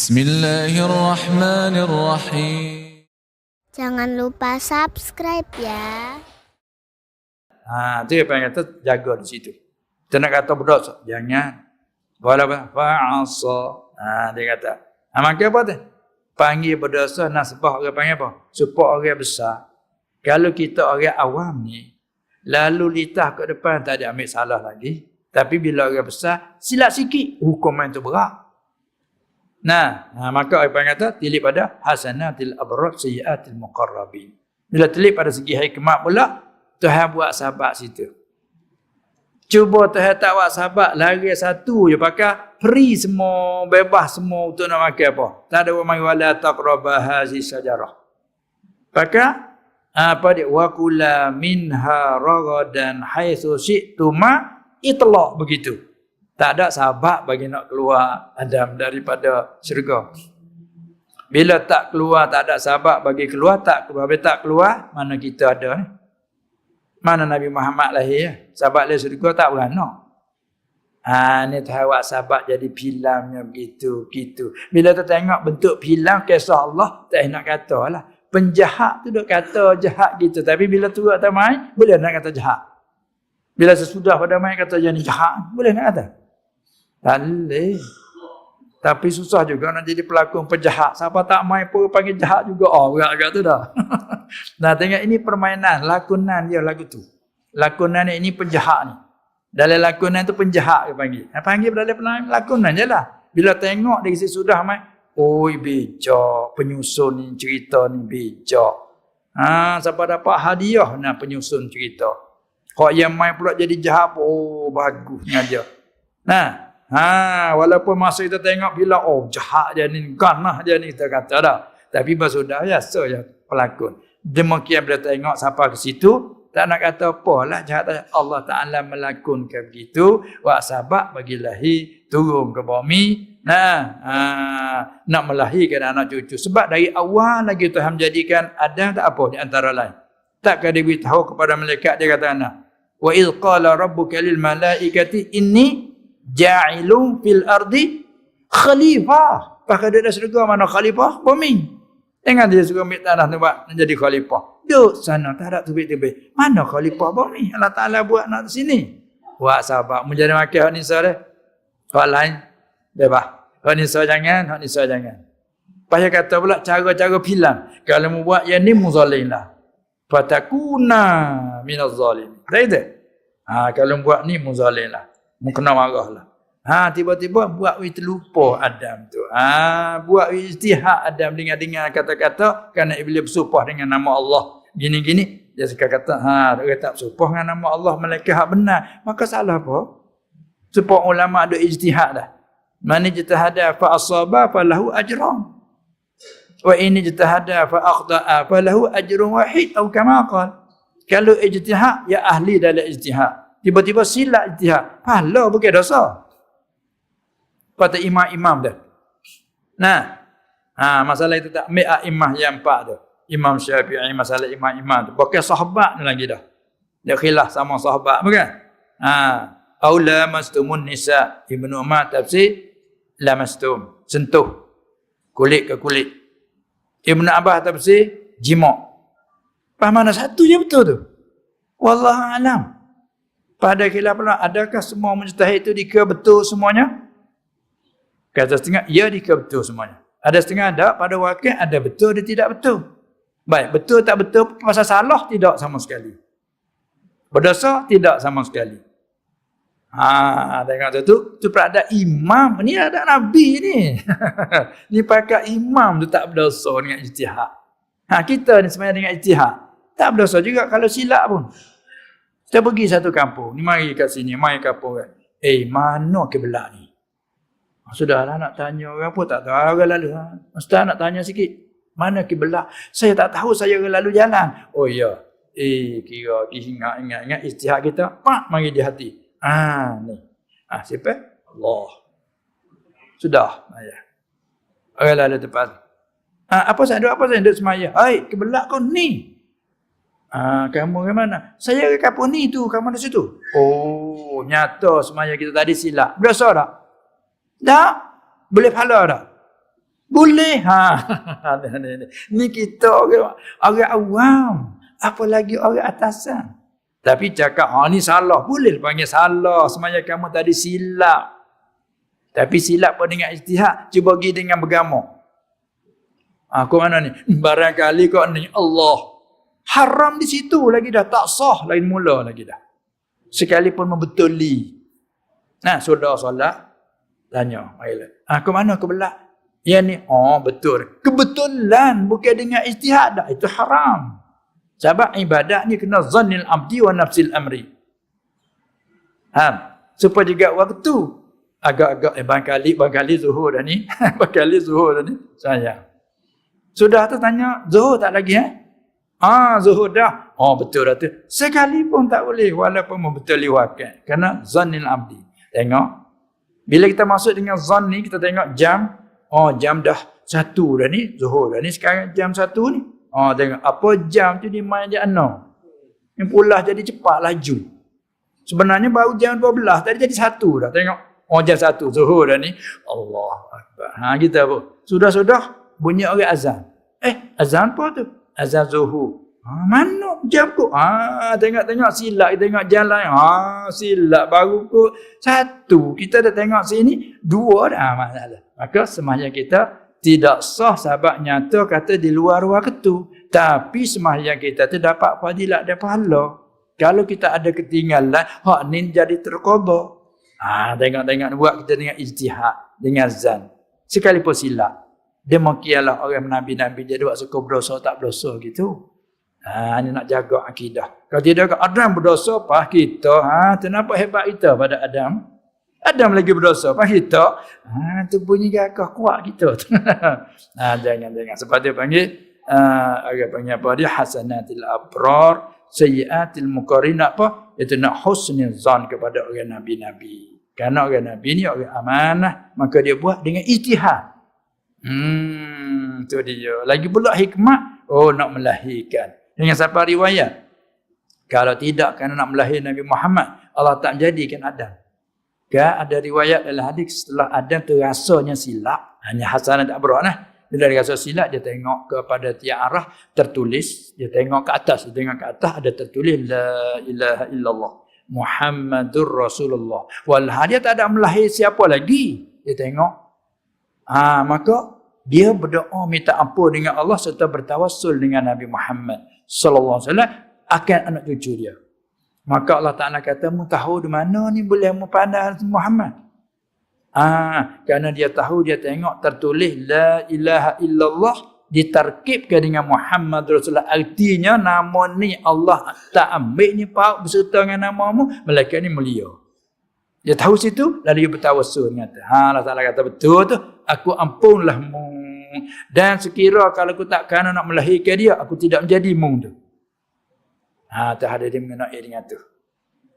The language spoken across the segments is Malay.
Bismillahirrahmanirrahim. Jangan lupa subscribe ya. Ha, tu yang kata jaga di situ. Kita nak kata berdosa, jangan. Wala apa? Fa'asa. Ha, dia kata. Ha, maka apa tu? Panggil berdosa nasbah orang panggil apa? Supaya orang besar. Kalau kita orang awam ni, lalu litah ke depan tak ada ambil salah lagi. Tapi bila orang besar, silap sikit, hukuman tu berat. Nah, ha, maka apa yang kata? Tilip pada hasanatil abrar sayyiatil muqarrabin. Bila tilip pada segi hikmat pula, Tuhan buat sahabat situ. Cuba Tuhan tak buat sahabat, lari satu je pakai, free semua, bebas semua untuk nak makan apa. Tak ada orang wala taqrabah hazi sajarah. Pakai, apa dia? Wa kula minha ragadan haitsu syi'tuma itlaq begitu. Tak ada sahabat bagi nak keluar Adam daripada syurga. Bila tak keluar, tak ada sahabat bagi keluar, tak keluar. Bila tak keluar, mana kita ada ni? Mana Nabi Muhammad lahir? ya? Sahabat lahir syurga tak beranak. Ha, ni buat sahabat jadi filmnya begitu, begitu. Bila tu tengok bentuk filem kisah Allah, tak nak kata lah. Penjahat tu duk kata jahat gitu. Tapi bila turut atas main, boleh nak kata jahat. Bila sesudah pada main kata jadi jahat, boleh nak kata? Tak boleh. Tapi susah juga nak jadi pelakon penjahat. Siapa tak main pun panggil jahat juga. Oh, agak-agak tu dah. nah, tengok ini permainan. Lakonan dia lagu tu. Lakonan ini penjahat ni. Dalam lakonan tu penjahat dia panggil. Dia panggil dalam penang lakonan je lah. Bila tengok dia kisi sudah main. Oi bijak. Penyusun ni cerita ni bijak. Ha, siapa dapat hadiah nak penyusun cerita. Kau yang main pula jadi jahat. Oh, bagus ngajar. Nah, Ha, walaupun masa kita tengok bila oh jahat dia ni, ganah dia ni kita kata dah. Tapi sudah ya so ya pelakon. Demikian bila tengok siapa ke situ, tak nak kata apa lah jahat. Allah Taala melakonkan begitu, wa sabak bagi lahir turun ke bumi. Nah, ha, nak melahirkan anak cucu. Sebab dari awal lagi Tuhan menjadikan ada tak apa di antara lain. Takkan dia beritahu kepada malaikat dia kata anak. Wa idh qala rabbuka lil malaikati inni ja'ilun fil ardi khalifah. Pakai dia dah syurga mana khalifah? Bumi. Jangan dia suka ambil tanah tu buat menjadi khalifah. Duduk sana, tak ada tubik-tubik. Mana khalifah bumi? Allah Ta'ala buat nak sini. Buat sahabat. Menjadi makin hak nisa dia. Hak lain, bebas. Hak nisa jangan, hak nisa jangan. Payah kata pula cara-cara pilang. Kalau mau buat yang ni muzalim lah. Fatakuna minaz zalim. Tak itu? Ha, kalau buat ni muzalim lah. Mu kena marah lah. Ha, tiba-tiba buat we terlupa Adam tu. Ha, buat we istihak Adam dengan-dengan kata-kata kerana iblis bersumpah dengan nama Allah. Gini-gini. Dia suka kata, ha, dia tak bersumpah dengan nama Allah malaikat hak benar. Maka salah apa? Supaya ulama ada ijtihad dah. Man ijtahada fa asaba falahu ajran. Wa in ijtahada fa akhta'a falahu ajrun wahid atau kama. Kalau ijtihad ya ahli dalam ijtihad tiba-tiba silap ijtihad. Pahala bukan dosa. Kata imam-imam dah. Nah. Ha, masalah itu tak ambil imam yang empat tu. Imam Syafi'i masalah imam-imam tu. Bukan sahabat ni lagi dah. Dia khilaf sama sahabat bukan? Ha, aula mastumun nisa Ibnu Umar tafsir lamastum sentuh kulit ke kulit. Ibnu Abbas tafsir jima. Faham mana satu je betul tu? Wallahu alam. Pada khilaf pula, adakah semua mujtahid itu dikira betul semuanya? Kata setengah, ya dikira betul semuanya. Ada setengah ada, pada wakil ada betul, ada tidak betul. Baik, betul tak betul, pasal salah tidak sama sekali. Berdosa tidak sama sekali. Ha, tengok tu, tu, tu imam, ni ada nabi ni. ni pakai imam tu tak berdosa dengan ijtihad. Ha, kita ni sebenarnya dengan ijtihad. Tak berdosa juga kalau silap pun. Kita pergi satu kampung. Ni mari kat sini. Mari kampung kan. Eh, mana kebelak ni? Ah, sudahlah nak tanya orang apa tak tahu. Orang lalu. Ha? Ustaz nak tanya sikit. Mana kebelak? Saya tak tahu saya orang lalu jalan. Oh ya. Eh, kira ingat, ingat, ingat istihad kita. Pak, mari di hati. Ah, ni. Ah, siapa? Allah. Sudah. Ayah. Orang lalu tepat. Ah, apa saya duduk? Apa saya duduk semaya? Hai, kebelak kau ni. Ah, kamu ke mana? Saya ke kapur ni tu, kamu di situ. Oh, nyata semaya kita tadi silap. Berdosa tak? Tak. Boleh pahala tak? Boleh. Ha. ni, kita orang, orang awam. Apalagi orang atasan. Tapi cakap, ha ni salah. Boleh panggil salah. Semaya kamu tadi silap. Tapi silap pun dengan istihad. Cuba pergi dengan bergamuk. Ha, kau mana ni? Barangkali kau ni Allah. Haram di situ lagi dah. Tak sah lain mula lagi dah. Sekalipun membetuli. Nah, sudah solat. Tanya. Ha, kau mana kau belak? Ya ni. Oh, betul. Kebetulan. Bukan dengan istihad dah. Itu haram. Sebab ibadat ni kena zannil abdi wa nafsil amri. Ha, supaya juga waktu agak-agak eh barangkali barangkali zuhur dah ni. barangkali zuhur dah ni. Saya. Sudah tu tanya, zuhur tak lagi eh? Ah, zuhur dah. Oh, betul dah tu. Sekali pun tak boleh walaupun membetul wakil. Kerana zannil abdi. Tengok. Bila kita masuk dengan zan ni, kita tengok jam. Oh, jam dah satu dah ni. Zuhur dah ni. Sekarang jam satu ni. Oh, tengok apa jam tu dia main dia ano. Yang pula jadi cepat laju. Sebenarnya baru jam 12 tadi jadi satu dah. Tengok. Oh jam satu zuhur dah ni. Allah. Ha kita apa? Sudah-sudah bunyi orang azan. Eh azan apa tu? Azan zuhur. Ha, mana jam ku? Ha, tengok-tengok silap tengok jalan. Ha, silap baru ku satu. Kita dah tengok sini dua dah masalah. Maka sembahyang kita tidak sah sebab nyata kata di luar waktu. Tapi sembahyang kita tu dapat fadilat dan pahala. Kalau kita ada ketinggalan, hak ni jadi terkobar. Ha, tengok-tengok buat kita dengan ijtihad, dengan zan. Sekalipun silap. Demikianlah orang Nabi-Nabi dia buat suka berdosa tak berdosa gitu. Ha, ini nak jaga akidah. Kalau tidak, Adam berdosa, apa kita? Ha, kenapa hebat kita pada Adam? Adam lagi berdosa. Apa kita? Ha, tu bunyi gagah kuat kita. ha, jangan, jangan. Sebab dia panggil, uh, agak panggil apa dia? Hasanatil abrar, sayyatil muqarina apa? Itu nak husnil zan kepada orang Nabi-Nabi. Kerana orang Nabi ni orang amanah. Maka dia buat dengan ijtihad. Hmm, tu dia. Lagi pula hikmah, oh nak melahirkan. Dengan siapa riwayat? Kalau tidak kerana nak melahirkan Nabi Muhammad, Allah tak menjadikan Adam. Kan ada riwayat dalam hadis setelah Adam tu rasanya silap, hanya Hasan tak berat lah. Bila dia rasa silap, dia tengok kepada tiap arah tertulis, dia tengok ke atas, dia tengok ke atas ada tertulis la ilaha illallah Muhammadur Rasulullah. Walha dia tak ada melahir siapa lagi. Dia tengok. Ha, maka dia berdoa minta ampun dengan Allah serta bertawassul dengan Nabi Muhammad sallallahu alaihi wasallam akan anak cucu dia. Maka Allah Ta'ala kata, mu tahu di mana ni boleh mu pandang Muhammad. Ah, kerana dia tahu, dia tengok tertulis La ilaha illallah ditarkibkan dengan Muhammad Rasulullah. Artinya nama ni Allah tak ambil ni pak berserta dengan nama mu, malaikat ni mulia. Dia tahu situ, lalu dia bertawassul. Kata, ha, Allah Ta'ala kata, betul tu, aku ampunlah mu. Dan sekira kalau aku tak kena nak melahirkan dia, aku tidak menjadi mu tu. Ha, tak ada dia mengenai dengan tu.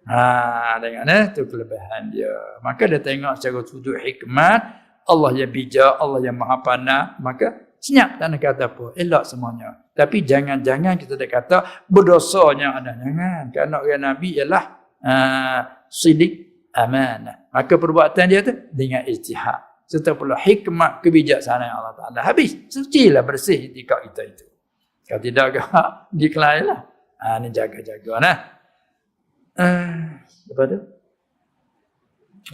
Ha, dengan eh, tu kelebihan dia. Maka dia tengok secara sudut hikmat, Allah yang bijak, Allah yang maha pandai, maka senyap tak nak kata apa, elok semuanya. Tapi jangan-jangan kita dah kata berdosanya ada jangan. Kerana orang Nabi ialah uh, sidik amanah. Maka perbuatan dia tu dengan ijtihad. Serta pula hikmat kebijaksanaan Allah Ta'ala. Habis. Sucilah bersih etika kita itu. Kalau tidak, decline lah. Ha, ni jaga-jaga nah. Uh, lepas tu?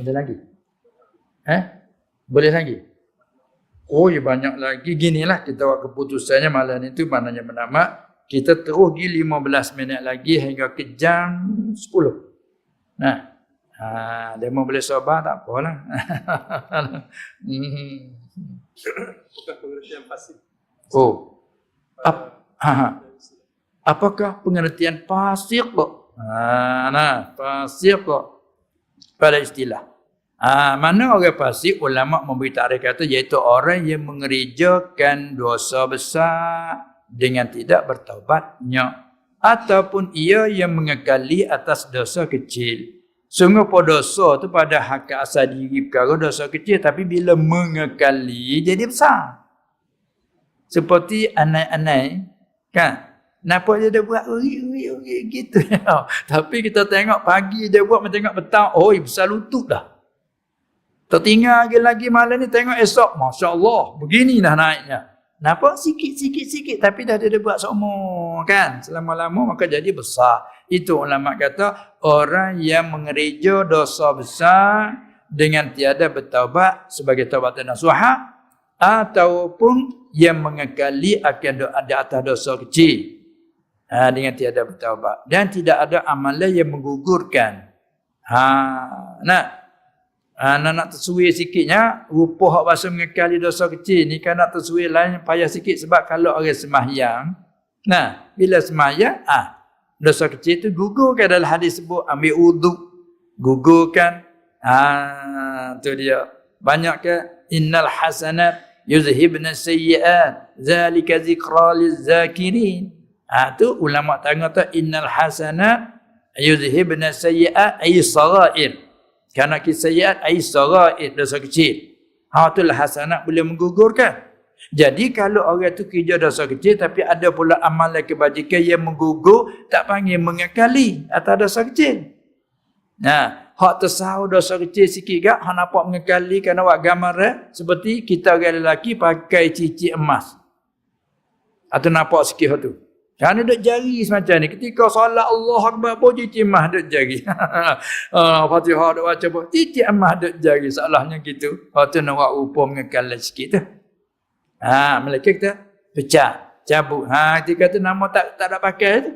Ada lagi? Eh? Boleh lagi? Oh, ya banyak lagi. Ginilah kita buat keputusannya malam itu maknanya menama. Kita terus pergi 15 minit lagi hingga ke jam 10. Nah. Ha, dia mau boleh sabar tak apalah. hmm. Bukan pengertian pasif. Oh. Ap, ha, ha. Apakah pengertian fasik kok? Ha, nah, fasik kok pada istilah. Ha, mana orang fasik? Ulama memberi takrif kata iaitu orang yang mengerjakan dosa besar dengan tidak bertaubatnya ataupun ia yang mengekali atas dosa kecil. Sungguh pada dosa tu pada hak asal diri perkara dosa kecil tapi bila mengekali jadi besar. Seperti anai-anai kan? Nampak dia dah buat uri-uri gitu. Tapi kita tengok pagi dia buat, kita tengok petang, oh besar lutut dah. Tertinggal lagi malam ni tengok esok. Masya Allah. Begini dah naiknya. Nampak sikit-sikit-sikit tapi dah dia buat semua kan. Selama-lama maka jadi besar. Itu ulama kata orang yang mengereja dosa besar dengan tiada bertaubat sebagai taubatan nasuha ataupun yang mengekali akan ada atas dosa kecil. Ha, dengan tiada bertaubat. Dan tidak ada amalan yang menggugurkan. Ha nak? Ha, nak, nak tersuai sikitnya rupa hak bahasa mengekali dosa kecil ni kan nak tersuai lain payah sikit sebab kalau orang sembahyang nah bila sembahyang ah dosa kecil tu gugurkan dalam hadis sebut ambil uduk gugurkan. Ah tu dia. Banyak ke innal hasanat yuzhibna sayyi'at zalika zikra lizakirin. Ha tu ulama tengah tu innal hasanat yuzhibna sayyi'at ay sagair kerana kisayyi'at ay sagair dosa kecil. Ha tu lah hasanat boleh menggugurkan jadi kalau orang tu kerja dosa kecil tapi ada pula amalan kebajikan yang menggugur tak panggil mengekali atas dosa kecil nah Hak tersahur dosa kecil sikit gak, hak nampak mengekali kerana buat gambar eh? seperti kita orang lelaki pakai cici emas. Atau nampak sikit hak tu. Kerana duduk jari semacam ni. Ketika solat Allah Akbar pun cici emas duduk jari. uh, Fatihah duduk baca pun. Cici emas duduk jari. Salahnya gitu. Hak tu nak buat upah mengekali sikit tu. Ha, Melaka kita pecah. Cabut. Ha, ketika tu nama tak tak ada pakai tu.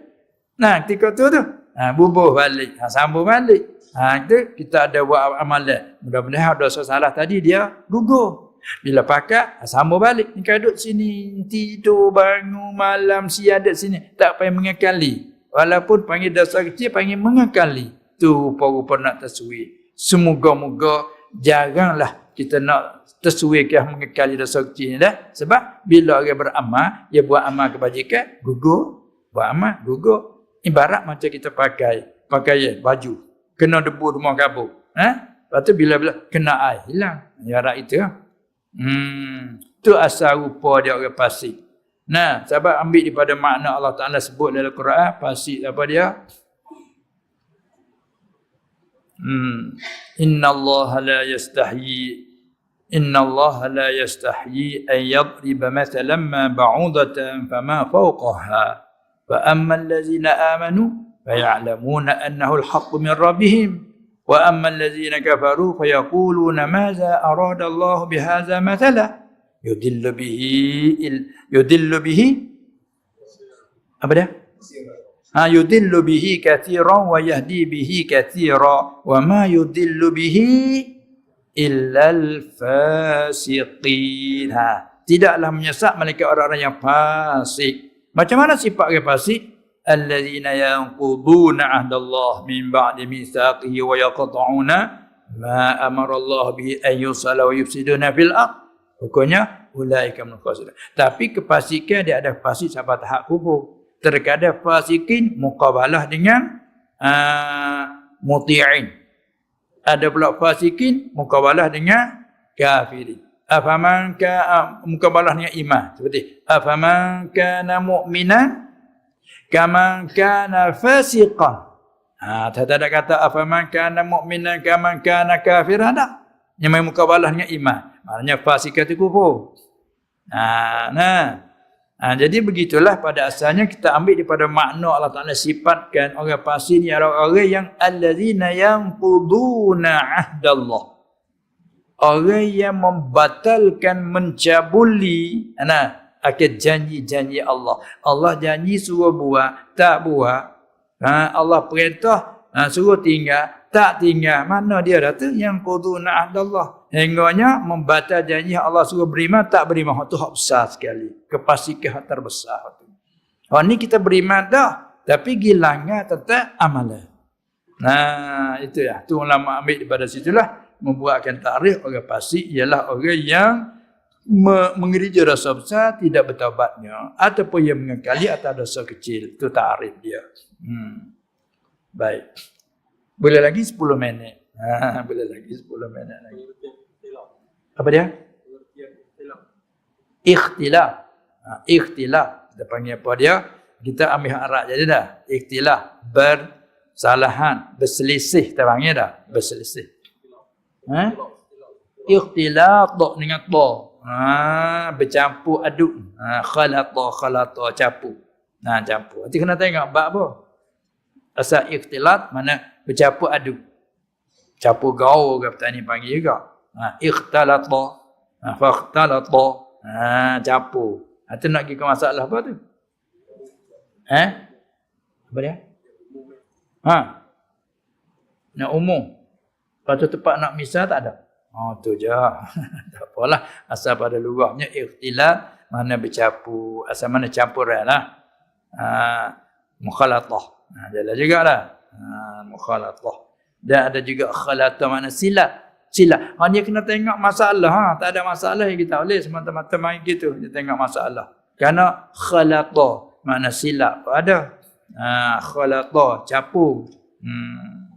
Nah, ketika tu tu. Ha, bubuh balik. Ha, sambung balik. Ha, itu kita ada buat amalan. Mudah-mudahan dosa salah tadi dia gugur. Bila pakat, ha, sama balik. Ni duduk sini, tidur, bangun, malam, duduk sini. Tak payah mengekali. Walaupun panggil dosa kecil, panggil mengekali. Tu rupa-rupa nak tersuai. Semoga-moga jaranglah kita nak tersuai ke mengekali dosa kecil ni dah. Sebab bila orang beramal, dia buat amal kebajikan, gugur. Buat amal, gugur. Ibarat macam kita pakai, pakai baju kena debu rumah kabur. Ha? Lepas tu bila-bila kena air hilang. Jarak itu. Hmm. Tu asal rupa dia orang pasik. Nah, sahabat ambil daripada makna Allah Ta'ala sebut dalam Quran. Pasik apa dia? إن الله لا يستحيي إن الله لا يستحيي أن يضرب مثلا ما بعوضة فما فوقها. فأما الذين آمنوا فيعلمون أنه الحق من ربهم. وأما الذين كفروا فيقولون ماذا أراد الله بهذا مثلا؟ يدل به يدل به أبدا؟ ha yudillu bihi katiran wa yahdi bihi katira wa ma yudillu bihi illa al-fasiqin ha tidaklah menyesat malaikat orang-orang yang fasik. Macam mana sifat orang fasik? Yang yanquduna ahdallah min ba'di mitsaqihi wa yaqta'una ma amara Allah bi an yusalla wa yufsiduna fil ardh pokoknya ulaika mukhasirun tapi kepastian dia ada fasik sampai tahap kubur. Terkadang fasikin muqabalah dengan uh, muti'in. Ada pula fasikin muqabalah dengan kafirin. Afaman ka uh, muqabalah dengan iman seperti afaman kana mu'minan kaman kana fasiqan. Ha, tak ada kata afaman kana mu'minan kaman kana kafiran tak. Yang main mukabalah dengan iman. Maknanya fasiqat itu kufur. Ha, nah. Ha, jadi begitulah pada asalnya kita ambil daripada makna Allah Taala sifatkan orang fasik ni orang-orang yang allazina yanquduna ahdallah. Orang yang membatalkan mencabuli nah akan janji-janji Allah. Allah janji suruh buat, tak buat. Ha, Allah perintah, ha, suruh tinggal, tak tinggal. Mana dia dah tu? Yang kuduna Allah. Hingganya membatal janji Allah suruh beriman, tak beriman. Itu hak besar sekali. Kepastikan hak terbesar. Oh, ni kita beriman dah. Tapi gilangnya tetap amalan. Nah, itu ya. Tu ulama ambil daripada situlah. Membuatkan tarikh orang pasti ialah orang yang mengerja dosa besar tidak bertaubatnya ataupun yang mengekali atas dosa kecil itu tarif dia. Hmm. Baik. Boleh lagi 10 minit. Ha, boleh lagi 10 minit lagi. Apa dia? Ikhtilaf. Ha, ikhtilaf. Kita panggil apa dia? Kita ambil harap jadi dah. Ikhtilaf. Bersalahan. Berselisih. Kita panggil dah. Berselisih. Ha? Ikhtilat dengan ta. Ha, bercampur aduk. Ha, khalata khalata campur. Nah, campur. Nanti kena tengok bab apa. Asal ikhtilat mana bercampur aduk. Campur gaul ke petani panggil juga. Ha, ikhtalata. Ha, fakhtalata. Ha, campur. Ha, tu nak pergi ke masalah apa tu? Eh? Apa dia? Ha? Nak umum. Lepas tu tempat nak misal tak ada. Oh tu je. tak apalah. Asal pada lurahnya ikhtilat. Mana bercampur. Asal mana campur lah. Ha, mukhalatah. Ha, jalan juga lah. Ha, mukhalatah. Dan ada juga khalatah mana silat. Silat. Ha, dia kena tengok masalah. Ha. Tak ada masalah yang kita boleh. Semata-mata main gitu. Dia tengok masalah. Kerana khalatah. Mana silap ada. Ha, khalatah. Campur. Hmm.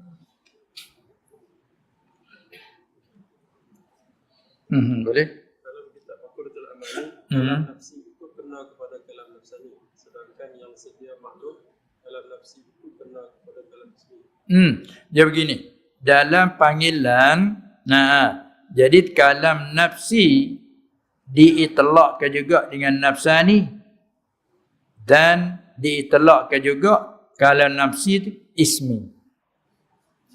Hmm, boleh? Dalam kitab Fakuratul Amani, Hmm. kalam nafsi itu kena kepada kalam nafsani. Sedangkan yang sedia makhluk, kalam nafsi itu kena kepada kalam ismi. Hmm, dia begini. Dalam panggilan, nah, jadi kalam nafsi diitlakkan juga dengan nafsani dan diitlakkan juga kalam nafsi itu ismi.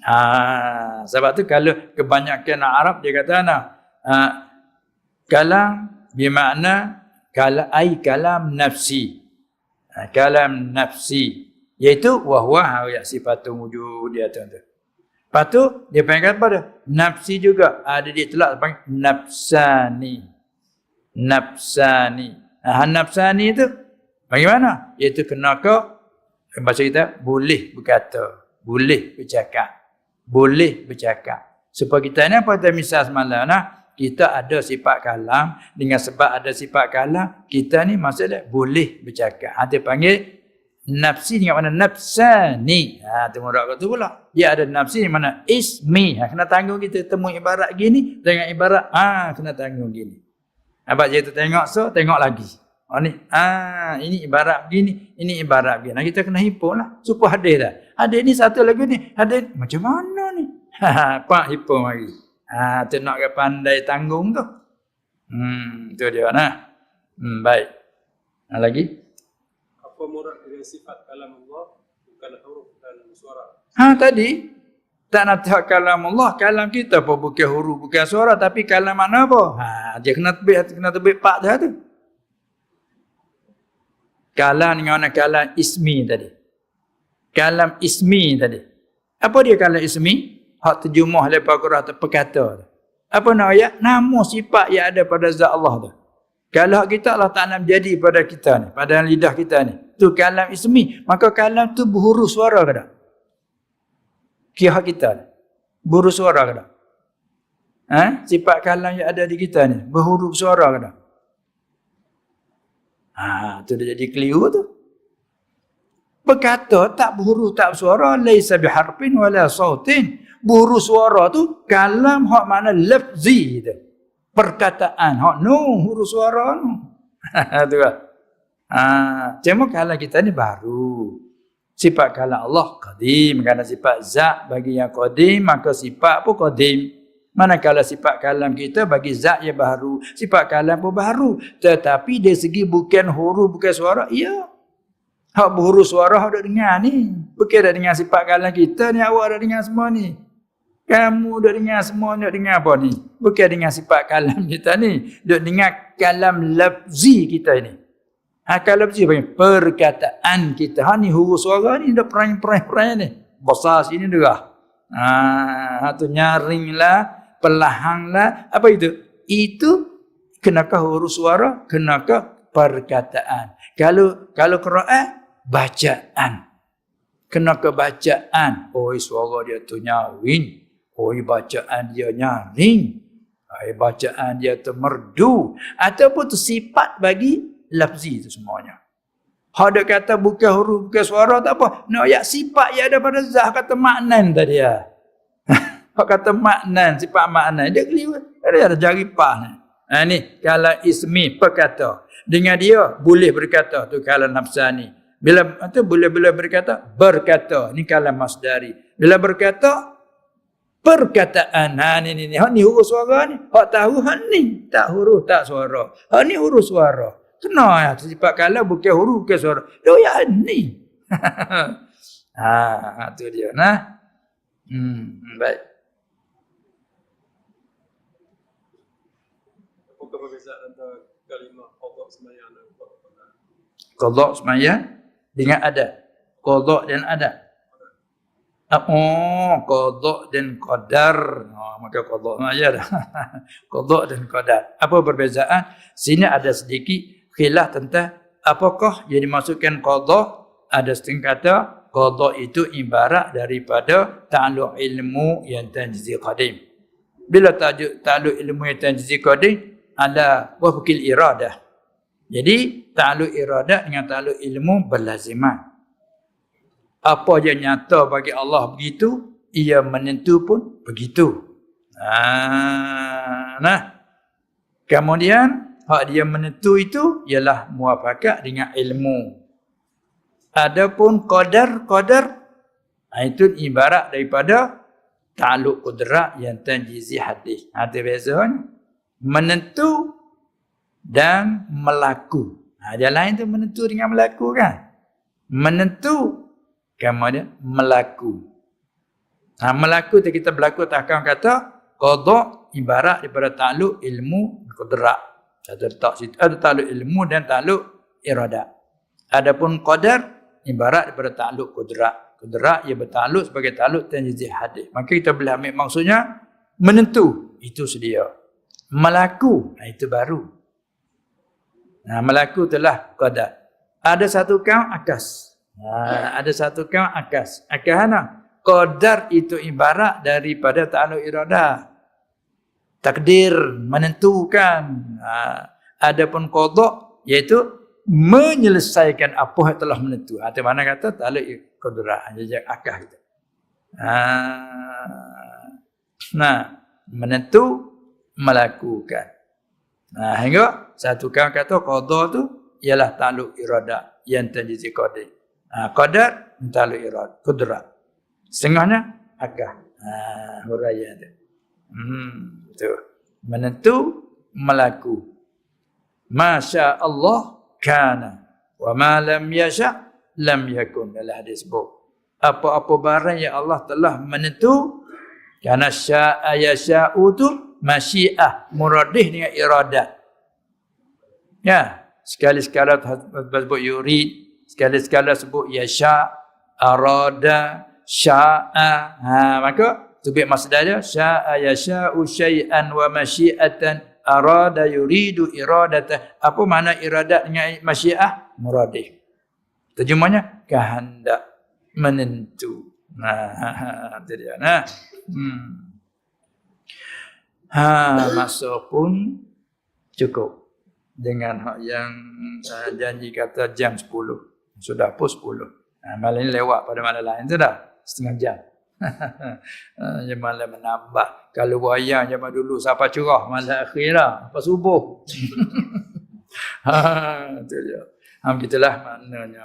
Ha, sebab tu kalau kebanyakan Arab dia kata nah, ha, kalam bermakna kalam ai kalam nafsi. Ha, kalam nafsi iaitu wahwa ya sifatun wujud dia tu. tu. Lepas tu dia panggil apa dia? Nafsi juga ada di telak panggil nafsani. Nafsani. Ha, nafsani tu bagaimana? Iaitu kena ke bahasa kita boleh berkata, boleh bercakap. Boleh bercakap. Supaya kita ni apa misal semalam nah, kita ada sifat kalam dengan sebab ada sifat kalam kita ni maksudnya boleh bercakap. Ha, dia panggil nafsi dengan mana nafsani. Ha tu murak tu pula. Dia ada nafsi dengan mana ismi. Ha kena tanggung kita temu ibarat gini dengan ibarat ah ha, kena tanggung gini. Dia tu tengok so tengok lagi. Oh ni ah ini ibarat begini, ini ibarat begini. Nah, kita kena himpun lah. Supaya hadis dah. Hadis ni satu lagi ni. Hadis macam mana ni? Ha pak himpun lagi. Ha tu nak ke pandai tanggung tu. Hmm tu dia nah. Hmm baik. Ha, lagi? Apa sifat kalam Allah, bukan huruf dan suara. Ha tadi tak nak tahu kalam Allah, kalam kita pun bukan huruf, bukan suara tapi kalam mana apa? Ha dia kena tebik kena tebik pak dah tu. Kalam dengan mana kalam ismi tadi. Kalam ismi tadi. Apa dia kalam ismi? Hak terjemah lepas Quran tu perkata. Apa nak ayat? Nama sifat yang ada pada zat Allah tu. Kalau kita Allah Ta'ala jadi pada kita ni, pada lidah kita ni. Tu kalam ismi. Maka kalam tu berhuruf suara ke tak? Kira kita. Berhuruf suara ke tak? Ha? Sifat kalam yang ada di kita ni. Berhuruf suara ke tak? Ha, tu dah jadi keliru tu. Berkata tak berhuruf tak bersuara. Laisa biharfin wala sautin. Berhuruf suara tu kalam hak mana lafzi tu. Perkataan hak nu huruf suara nu. tu kan. Ha, cuma kalau kita ni baru. Sifat kalau Allah qadim. Kerana sifat zat bagi yang qadim. Maka sifat pun qadim. Manakala sifat kalam kita bagi zat yang baru. Sifat kalam pun baru. Tetapi dari segi bukan huruf, bukan suara. Ya. Hak berhuruf suara hak dah dengar ni. Bukan dah dengar sifat kalam kita ni. Awak dah dengar semua ni. Kamu dah dengar semua ni. dengar apa ni? Bukan dengar sifat kalam kita ni. Duk dengar kalam lafzi kita ni. Ha kalam lafzi apa Perkataan kita. Ha ni huruf suara ni dah perang-perang ni. Besar sini dah. Ha, tu nyaring lah, pelahang lah. Apa itu? Itu kenakah huruf suara, kenakah perkataan. Kalau kalau Quran bacaan. Kenakah bacaan? Oi suara dia tu nyaring. Oi bacaan dia nyaring. Oi bacaan dia tu merdu. Ataupun tu sifat bagi lafzi itu semuanya. Ada kata bukan huruf, bukan suara tak apa. Nak ayat sifat yang ada pada zah kata maknan tadi ya. Hak kata maknan, sifat maknan. Dia keliru. Dia ada jari pah ni. Ha, ni, kalau ismi perkata. Dengan dia boleh berkata tu kalau nafsani. Bila tu boleh-boleh berkata berkata. Ni kalau masdari. Bila berkata perkataan ha ni ni ni hak ni huruf suara ni hak tahu hak ni tak huruf tak suara hak ni huruf suara kena ya sifat kalau bukan huruf bukan suara dia ya ni ha tu dia nah hmm baik Apakah perbezaan antara kalimah Allah semayang dan qadar? qada semaya dengan ada qada dan ada Oh, qada dan qadar. Oh, maka qada aja dah. qada dan qadar. Apa perbezaan? Sini ada sedikit khilaf tentang apakah yang dimasukkan qada? Ada setengah kata qada itu ibarat daripada ta'alluq ilmu yang tanjizi qadim. Bila tajuk ta'alluq ilmu yang tanjizi qadim ala wafqil iradah. Jadi ta'alluq iradah dengan ta'alluq ilmu berlaziman apa yang nyata bagi Allah begitu, ia menentu pun begitu. Ha, nah. Kemudian, hak dia menentu itu ialah muafakat dengan ilmu. Adapun qadar-qadar, ha, itu ibarat daripada ta'aluk kudrat yang tanjizi hadis. Ha, itu bezanya. Menentu dan melaku. Ha, dia lain tu menentu dengan melaku kan? Menentu kemudian melaku. Ha, melaku tu kita berlaku tak kata qada ibarat daripada takluk ilmu qudrat. Satu tak situ ada takluk ilmu dan takluk iradat. Adapun qadar ibarat daripada takluk qudrat. Qudrat ia bertakluk sebagai takluk tanjiz hadis. Maka kita boleh ambil maksudnya menentu itu sedia. Melaku ha, itu baru. Nah, melaku telah qadar. Ada satu kaum akas. Ha, ada satu kaum akas. Mana? Qadar itu ibarat daripada ta'aluk iradah. Takdir menentukan. Ha, adapun qadar iaitu menyelesaikan apa yang telah menentu. Ha, mana kata ta'aluk qadar. Jadi akas itu. Ha, nah, menentu melakukan. Nah, hingga satu kaum kata qadar tu ialah ta'aluk iradah yang terjadi qadir. Ha, qadar mentalu irad, kudrat. Setengahnya agah. Ha, huraya tu. Hmm, tu. Menentu melaku. Masya Allah kana. Wa ma lam yasha lam yakun. Dalam hadis bu. Apa-apa barang yang Allah telah menentu. Karena sya'a yasha'u tu masyiah. Muradih dengan iradat. Ya. Sekali-sekala sebut yurid sekali-sekala sebut ya sya arada sya'a ha maka tubik masdar dia sya'a yasha'u syai'an wa masyi'atan arada yuridu iradata apa makna iradat dengan masyiah muradih terjemahnya kehendak menentu nah itu dia nah hmm. ha masa pun cukup dengan hak yang uh, janji kata jam 10 sudah pun 10. Ha, malam ini lewat pada malam lain tu dah. Setengah jam. ha, malam menambah. Kalau wayang zaman dulu siapa cerah malam akhir lah. Apa subuh. ha, itu dia. Ha, begitulah maknanya.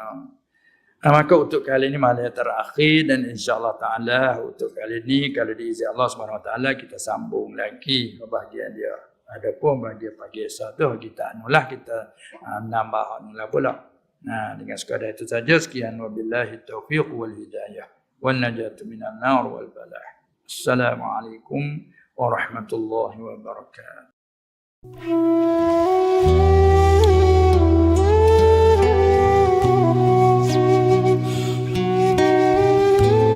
Ha, maka untuk kali ini malam terakhir dan insyaAllah ta'ala untuk kali ini kalau diizin Allah SWT kita sambung lagi kebahagiaan dia. Adapun bagi pagi satu kita anulah kita uh, menambah anulah pula. Nah, dengan sekadar itu saja sekian wabillahi taufiq wal hidayah والنجاة من النار والبلاء. السلام عليكم ورحمة الله وبركاته.